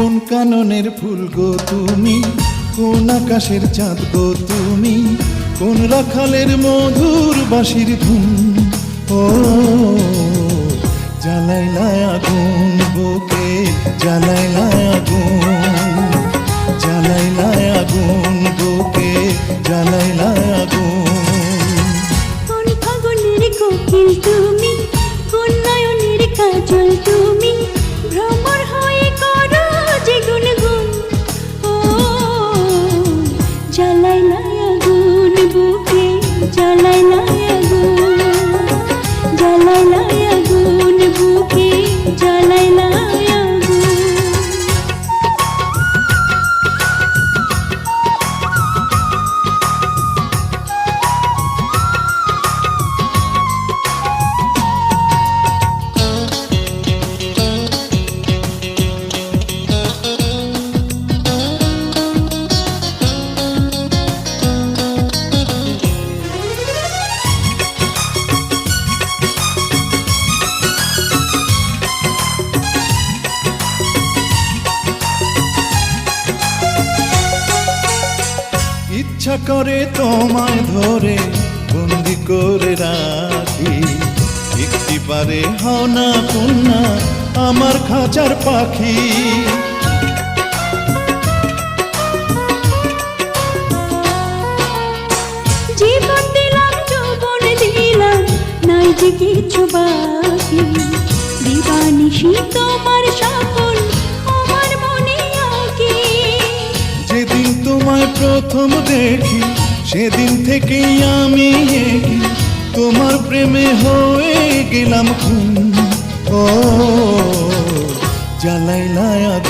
ফুল গো তুমি? কোন আকাশের চাঁদ গো তুমি? কোন রাখালের মধুর বাঁশির ধুন? ও জ্বালাইলা আগুন বুকে জ্বালাইলা আগুন। জ্বালাইলা আগুন বুকে জ্বালাইলা আগুন। কোন ফাগুনের কোকিল তুমি? কোন নয়নের কাজল তুমি? ইচ্ছা করে তোমায় ধরে বন্দি করে রাখি। একটি পারে হও না কন্যা আমার খাঁচার পাখি। কিছু বাকি। দিবানিশি তোমার সকল প্রথম দেখি সেদিন থেকেই আমি তোমার প্রেমে হয়ে গেলাম খুন ও জ্বালাইলা আগুন বুকে জ্বালাইলা